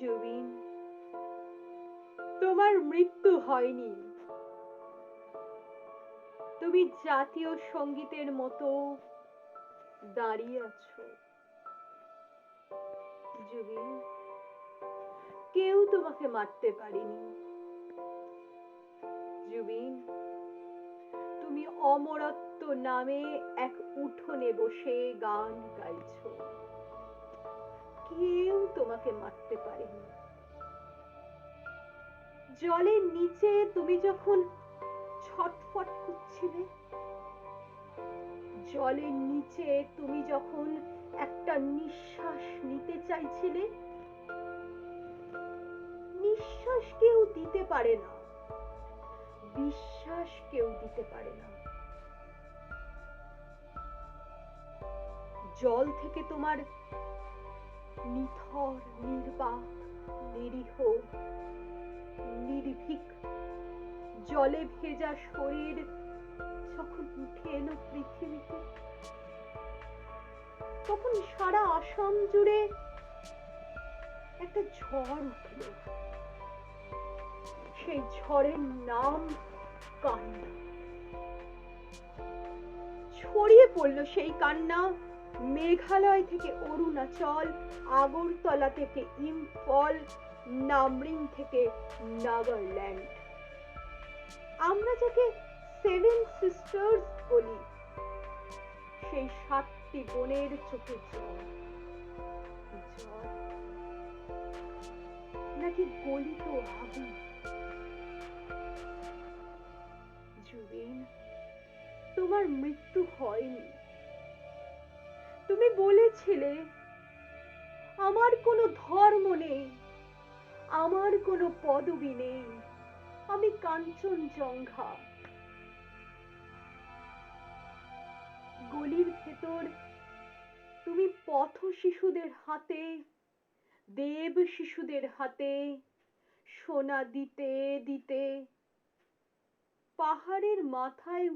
জুবিন তোমার মৃত্যু হয়নি। তুমি জাতীয় সঙ্গীতের মতো দাঁড়িয়ে আছো। জুবিন কেউ তোমাকে মারতে পারেনি। জুবিন তুমি অমরত্ব নামে এক উঠোনে বসে গান গাইছো। তোমাকে মারতে পারেনি। জলের নিচে তুমি যখন ছটফট করছিলে, জলের নিচে তুমি যখন একটা নিঃশ্বাস নিতে চাইছিলে, নিঃশ্বাস কেউ দিতে পারে না, বিশ্বাস কেউ দিতে পারে না। জল থেকে তোমার নিথর, নির্বাক, নিরীহ, নির্ভীক। জলে ভেজা শরীর যখন উঠে এলো পৃথিবীতে, তখন সারা আসাম জুড়ে একটা ঝড় উঠল। সেই ঝড়ের নাম কান্না। ছড়িয়ে পড়ল সেই কান্না। মেঘালয় থেকে অরুণাচল, আগরতলা থেকে ইম্ফল, নামরিং থেকে নাগাল্যান্ড। আমরা যাকে সেভেন সিস্টার্স বলি, সেই সাতটি বোনের চোখে জল। নাকি গলিত আগুন? জুবিন, তোমার মৃত্যু হয়নি। তুমি বলেছিলে, আমার কোনো ধর্ম নেই, আমার কোনো পদবি নেই, আমি কাঞ্চন জঙ্ঘা গলির ভেতর তুমি পথ শিশুদের হাতে, দেব শিশুদের হাতে, সোনা দিতে দিতে, পাহাড়ের মাথায়